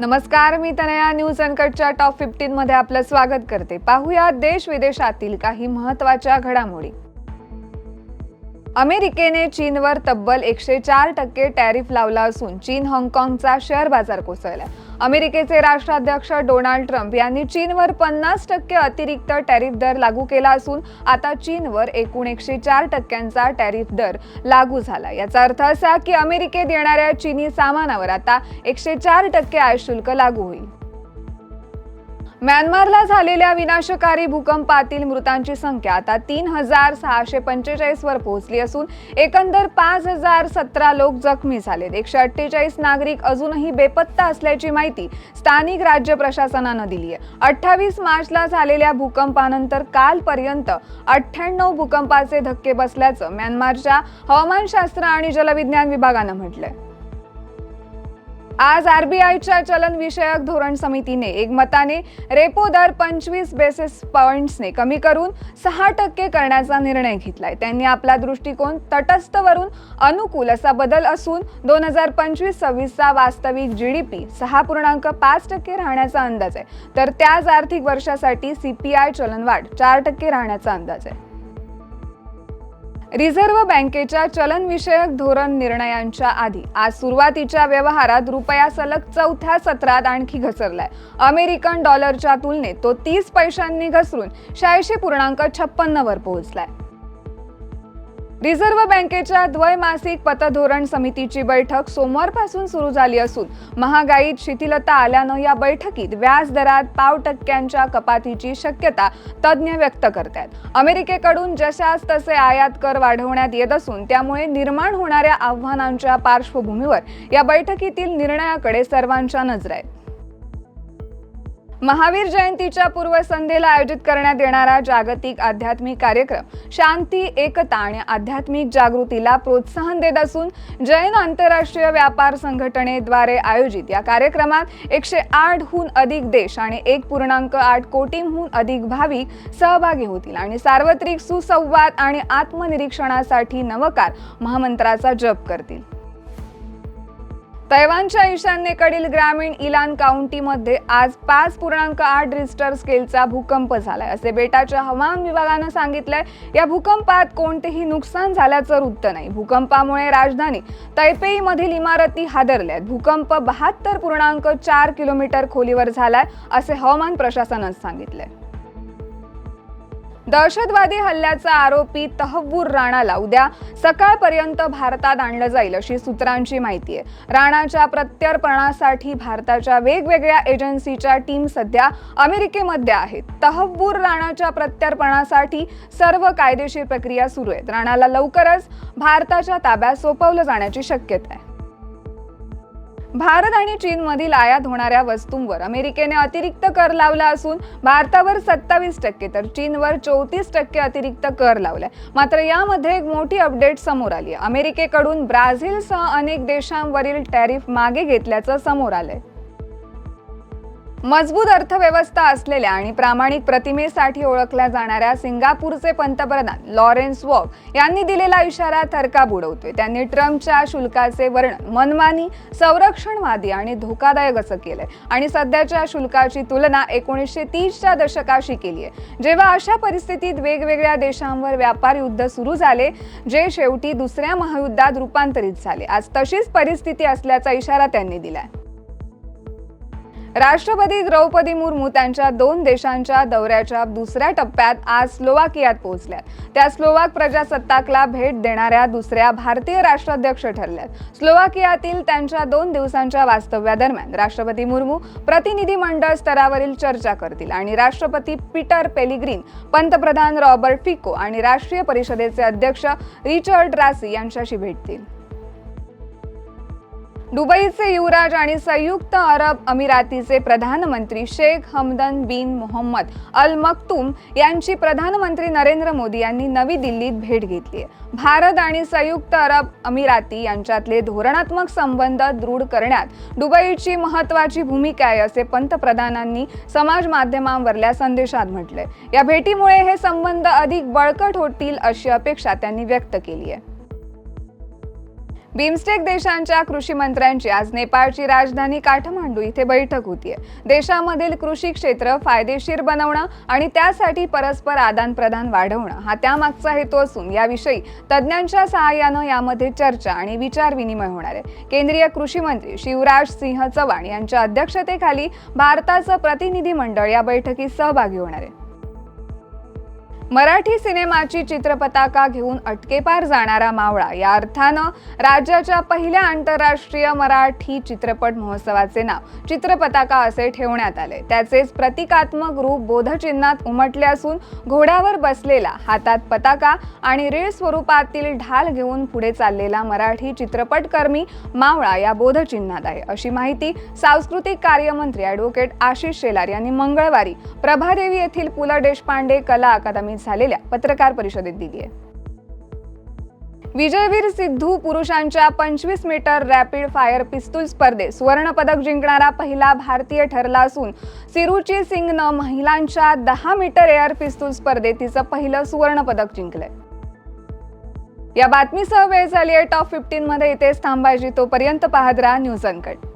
नमस्कार मी Tanaya news अनकटच्या top fifteen मध्ये आपलं स्वागत करते. पाहूया देश विदेशातील काही महत्त्वाच्या घडामोडी. अमेरिकेने चीनवर तब्बल एकशे चार टक्के टॅरिफ लावला असून चीन हाँगकाँगचा शेअर बाजार कोसळला. अमेरिकेचे राष्ट्राध्यक्ष डोनाल्ड ट्रम्प यांनी चीनवर पन्नास टक्के अतिरिक्त टॅरिफ दर लागू केला असून आता चीनवर एकूण एकशे चार टक्क्यांचा टॅरिफ दर लागू झाला. याचा अर्थ असा की अमेरिकेत येणाऱ्या चीनी सामानावर आता एकशे चार टक्के आयशुल्क लागू होईल. म्यानमारला झालेल्या विनाशकारी भूकंपातील मृतांची संख्या आता तीन हजार सहाशे पंचेचाळीस वर पोहोचली असून एकंदर पाच हजार सतरा लोक जखमी झालेत. एकशे अठ्ठेचाळीस नागरिक अजूनही बेपत्ता असल्याची माहिती स्थानिक राज्य प्रशासनानं दिली आहे अठ्ठावीस मार्चला झालेल्या भूकंपानंतर कालपर्यंत अठ्ठ्याण्णव भूकंपाचे धक्के बसल्याचं म्यानमारच्या हवामानशास्त्र आणि जलविज्ञान विभागानं म्हटलंय. आज आरबीआयच्या चलनविषयक धोरण समितीने एकमताने रेपो दर पंचवीस बेसिस पॉइंट्सने कमी करून सहा टक्के करण्याचा निर्णय घेतलाय. त्यांनी आपला दृष्टिकोन तटस्थवरून अनुकूल असा बदल असून दोन हजार पंचवीस सव्वीसचा वास्तविक जी डी पी सहा पूर्णांक पाच टक्के राहण्याचा अंदाज आहे. तर त्याच आर्थिक वर्षासाठी सी पी आय चलनवाढ चार टक्के राहण्याचा अंदाज आहे. रिझर्व्ह बँकेच्या चलनविषयक धोरण निर्णयांच्या आधी. आज सुरुवातीच्या व्यवहारात रुपया सलग चौथ्या सत्रात आणखी घसरलाय. अमेरिकन डॉलरच्या तुलनेत तो तीस पैशांनी घसरून शहाऐंशी पूर्णांक छप्पन्न वर पोहोचलाय. रिझर्व्ह बँकेच्या द्वैमासिक पतधोरण समितीची बैठक सोमवारपासून सुरू झाली असून महागाईत शिथिलता आल्यानं या बैठकीत व्याज दरात पाव टक्क्यांच्या कपातीची शक्यता तज्ज्ञ व्यक्त करतात अमेरिकेकडून जशास तसे आयात कर वाढवण्यात येत असून त्यामुळे निर्माण होणाऱ्या आव्हानांच्या पार्श्वभूमीवर या बैठकीतील निर्णयाकडे सर्वांच्या नजर आहेत महावीर जयंतीच्या पूर्वसंध्येला आयोजित करण्यात येणारा जागतिक आध्यात्मिक कार्यक्रम शांती एकता आणि आध्यात्मिक जागृतीला प्रोत्साहन देत असून जैन आंतरराष्ट्रीय व्यापार संघटनेद्वारे आयोजित या कार्यक्रमात एकशे आठहून अधिक देश आणि एक पूर्णांक आठ कोटींहून अधिक भाविक सहभागी होतील आणि सार्वत्रिक सुसंवाद आणि आत्मनिरीक्षणासाठी नवकार महामंत्राचा जप करतील. तैवानच्या ईशान्येकडील ग्रामीण इलान काउंटीमध्ये आज पाच पूर्णांक आठ रिस्टर स्केलचा भूकंप झालाय. असे बेटाच्या हवामान विभागानं सांगितलंय. या भूकंपात कोणतेही नुकसान झाल्याचं वृत्त नाही. भूकंपामुळे राजधानी तैपेई मधील इमारती हादरल्यात. भूकंप बहात्तर पूर्णांक चार किलोमीटर खोलीवर झालाय असे हवामान प्रशासनानं सांगितलंय. दहशतवादी हल्ल्याचा आरोपी तहव्वूर राणाला उद्या सकाळपर्यंत भारतात आणलं जाईल अशी सूत्रांची माहिती आहे. राणाच्या प्रत्यर्पणासाठी भारताच्या वेगवेगळ्या एजन्सीच्या टीम सध्या अमेरिकेमध्ये आहेत. तहव्वूर राणाच्या प्रत्यर्पणासाठी सर्व कायदेशीर प्रक्रिया सुरू आहेत. राणाला लवकरच भारताच्या ताब्यात सोपवलं जाण्याची शक्यता आहे. भारत आणि चीनमधील आयात होणाऱ्या वस्तूंवर अमेरिकेने अतिरिक्त कर लावला असून भारतावर सत्तावीस टक्के तर चीनवर चौतीस टक्के अतिरिक्त कर लावलाय. मात्र यामध्ये एक मोठी अपडेट समोर आली आहे. अमेरिकेकडून ब्राझीलसह अनेक देशांवरील टॅरिफ मागे घेतल्याचं समोर आलंय. मजबूत अर्थव्यवस्था असलेल्या आणि प्रामाणिक प्रतिमेसाठी ओळखल्या जाणाऱ्या सिंगापूरचे पंतप्रधान लॉरेन्स वॉक यांनी दिलेला इशारा थरकाप उडवतोय. त्यांनी ट्रम्पच्या शुल्काचे वर्णन मनमानी संरक्षणवादी आणि धोकादायक असं केलंय. आणि सध्याच्या शुल्काची तुलना एकोणीसशे तीसच्या दशकाशी केली आहे. जेव्हा अशा परिस्थितीत वेगवेगळ्या देशांवर व्यापार युद्ध सुरू झाले जे शेवटी दुसऱ्या महायुद्धात रूपांतरित झाले. आज तशीच परिस्थिती असल्याचा इशारा त्यांनी दिलाय. राष्ट्रपती द्रौपदी मुर्मू त्यांच्या दोन देशांच्या दौऱ्याच्या दुसऱ्या टप्प्यात आज स्लोवाकियात पोहोचल्यात. त्या स्लोवाक प्रजासत्ताकला भेट देणाऱ्या दुसऱ्या भारतीय राष्ट्राध्यक्ष ठरल्यात. स्लोवाकियातील त्यांच्या दोन दिवसांच्या वास्तव्यादरम्यान राष्ट्रपती मुर्मू प्रतिनिधी मंडळ स्तरावरील चर्चा करतील आणि राष्ट्रपती पीटर पेलिग्रीन पंतप्रधान रॉबर्ट फिको आणि राष्ट्रीय परिषदेचे अध्यक्ष रिचर्ड रासी यांच्याशी भेटतील. दुबईचे युवराज आणि संयुक्त अरब अमिरातीचे प्रधानमंत्री शेख हमदन बिन मोहम्मद अल मक्तूम यांची प्रधानमंत्री नरेंद्र मोदी यांनी नवी दिल्लीत भेट घेतली आहे. भारत आणि संयुक्त अरब अमिराती यांच्यातले धोरणात्मक संबंध दृढ करण्यात दुबईची महत्वाची भूमिका आहे असे पंतप्रधानांनी समाज माध्यमांवरल्या संदेशात म्हटले या भेटीमुळे हे संबंध अधिक बळकट होतील अशी अपेक्षा त्यांनी व्यक्त केली आहे. बिमस्टेक देशांच्या कृषी मंत्र्यांची आज नेपाळची राजधानी काठमांडू इथे बैठक होतीये. देशामधील कृषी क्षेत्र फायदेशीर बनवणं आणि त्यासाठी परस्पर आदान प्रदान वाढवणं हा त्यामागचा हेतू असून याविषयी तज्ज्ञांच्या सहाय्यानं यामध्ये चर्चा आणि विचार विनिमय होणार आहे. केंद्रीय कृषी मंत्री शिवराज सिंह चव्हाण यांच्या अध्यक्षतेखाली भारताचं प्रतिनिधी मंडळ या बैठकीत सहभागी होणार आहे. मराठी सिनेमाची चित्रपताका घेऊन अटकेपार जाणारा मावळा या अर्थानं राज्याच्या पहिल्या आंतरराष्ट्रीय मराठी चित्रपट महोत्सवाचे नाव चित्रपताका असे ठेवण्यात आले. त्याचेच प्रतिकात्मक रूप बोधचिन्हात उमटले असून घोड्यावर बसलेला हातात पताका आणि रीळ स्वरूपातील ढाल घेऊन पुढे चाललेला मराठी चित्रपटकर्मी मावळा या बोधचिन्हात आहे. अशी माहिती सांस्कृतिक कार्यमंत्री ॲडव्होकेट आशिष शेलार यांनी मंगळवारी प्रभादेवी येथील पु ल देशपांडे कला अकादमी झालेल्या पत्रकार परिषदेत दिली आहे विजयवीर सिद्धू पुरुषांच्या पंचवीस मीटर रॅपिड फायर पिस्तूल स्पर्धेत सुवर्णपदक जिंकणारा पहिला भारतीय ठरला असून सिरुची सिंगनं महिलांच्या दहा मीटर एअर पिस्तूल स्पर्धेत तिचं पहिलं सुवर्णपदक जिंकलंय. या बातमीसह वेळ झाली आहे टॉप फिफ्टीन मध्ये इथेच थांबायची तोपर्यंत पाहत राहा न्यूज अनकट